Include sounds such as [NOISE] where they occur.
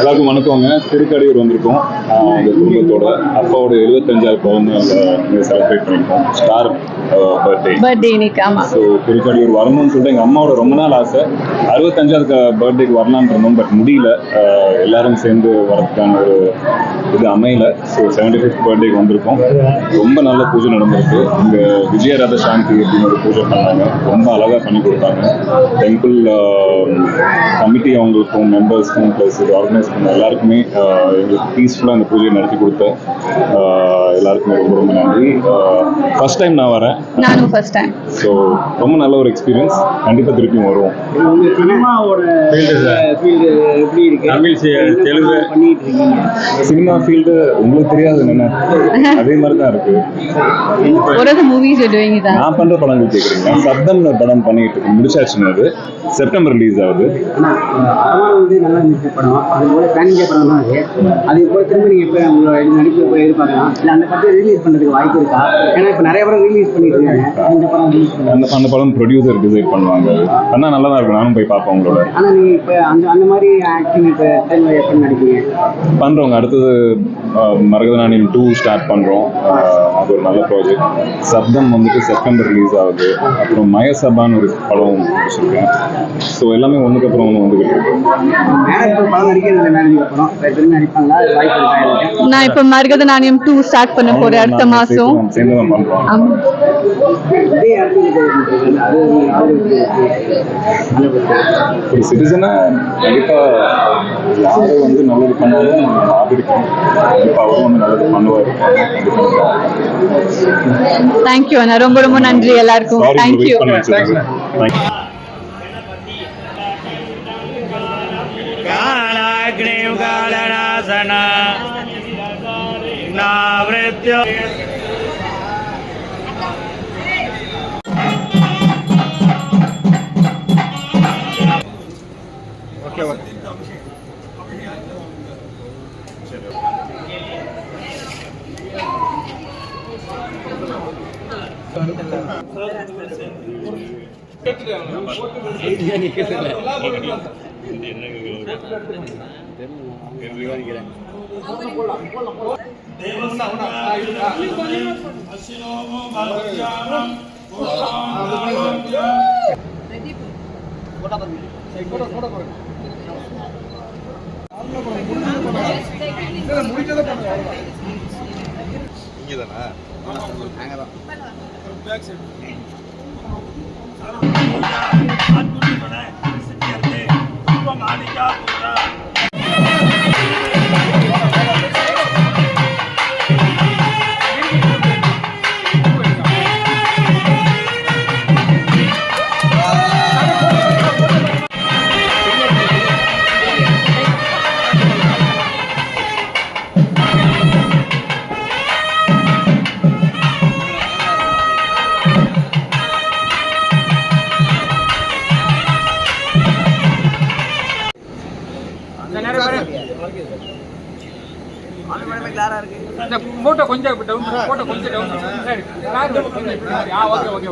எல்லாருக்கும் வணக்கங்க. திருக்கடையூர் வந்திருக்கோம். எங்க குடும்பத்தோட அப்பாவோட எழுபத்தஞ்சாவது பிறந்த நாள் செலிப்ரேட் பண்ணிருக்கோம். ஸ்டார் பர்த்டே பர்த்டே இன்னைக்கு ஆமா. ஸோ திருக்கடையூர் வரணும்னு சொல்லிட்டு எங்கள் அம்மாவோட ரொம்ப நாள் ஆசை. அறுபத்தஞ்சாவது பர்த்டேக்கு வரலான்னு இருந்தோம் பட் முடியல. எல்லாரும் சேர்ந்து வரதுக்கான ஒரு இது அமையல. ஸோ செவன்டி ஃபிஃப்த் பர்த்டேக்கு வந்திருக்கோம். ரொம்ப நல்ல பூஜை நடந்திருக்கு. இங்கே விஜயரத சாந்தி அப்படின்னு ஒரு பூஜை பண்ணாங்க. ரொம்ப அழகாக பண்ணி கொடுத்தாங்க. டெம்பிள் கமிட்டி அவங்களுக்கும் மெம்பர்ஸ்க்கும் ப்ளஸ் இது ஆர்கனைஸ் பண்ண எல்லாருக்குமே எங்களுக்கு பீஸ்ஃபுல்லாக இந்த பூஜையை நடத்தி கொடுத்த எல்லாருக்குமே ரொம்ப ரொம்ப நன்றி. ஃபர்ஸ்ட் டைம் நான் வரேன். நானும் ஃபர்ஸ்ட் டைம் ஸோ ரொம்ப நல்ல ஒரு எக்ஸ்பீரியன்ஸ் கண்டிப்பாக திருப்பியும் வருவோம். சினிமாவோட ஃபீல்டு எப்படி இருக்கு? தமிழ் தெலுங்கு. பண்ணிட்டு இருக்கீங்க? சினிமா ஃபீல்டு உங்களுக்கு தெரியாது என்ன? அதே மாதிரி தான் இருக்கு [LAUGHS] நான் பண்ற படங்கள் கேட்குறீங்க சப்தம்னு ஒரு படம் பண்ணிட்டு இருக்கு முடிச்சாச்சுன்னு அது. செப்டம்பர் ரிலீஸ் ஆகுது. ஆனா அம்மா வந்து நல்லா இருந்துச்சு படம். அது போல பேன் படம் தான் அது. அது போல திரும்ப நீங்க இப்போ உங்களோட நடிப்பு போய் எதிர்பார்க்கலாம். இல்லை அந்த படத்தை ரிலீஸ் பண்றதுக்கு வாய்ப்பு இருக்கா? ஏன்னா இப்போ நிறைய படம் ரிலீஸ் பண்ணிட்டு இருக்காங்க இந்த படம் ரிலீஸ் பண்ணி அந்த படம் ப்ரொடியூசர் டிசைட் பண்ணுவாங்க. ஆனால் நல்லா தான் இருக்கும். நானும் போய் பார்ப்பேன் உங்களோட. ஆனா நீங்க இப்போ அந்த அந்த மாதிரி ஆக்டிங் இப்போ எப்படி நடிப்பீங்க பண்றோங்க அடுத்தது மரகதநாணியம் டூ ஸ்டார்ட் பண்றோம். அஹ், அது ஒரு நல்ல ப்ராஜெக்ட் சப்தம் வந்துட்டு செப்டம்பர் ரிலீஸ் ஆகுது. அப்புறம் மயசபான்னு ஒரு படம் வச்சிருக்கேன். ஸோ எல்லாமே ஒன்றுக்கு அப்புறம் ஒன்று வந்துகிட்டு இருக்கு. படம் படம் நான் இப்ப மரகத நாணயம் டூ ஸ்டார்ட் பண்ண போறேன் அடுத்த மாசம். ஒரு சிட்டிசனா கண்டிப்பா யாரு வந்து நல்லது பண்ணாலும் நம்ம ஆதரிக்கணும். கண்டிப்பா அவரும் வந்து நல்லது பண்ணுவார். தேங்க்யூ அண்ணா. ரொம்ப ரொம்ப நன்றி எல்லாருக்கும். विघ्नावृत्य Okay, Ok முடிச்சதை இங்கே தானா அங்கே தான் பேக் சைடு ஆதிக்கா இந்த போட்டோ கொஞ்சம் டவுன் போட்டோ கொஞ்சம் டவுன் சரி ஓகே ஓகே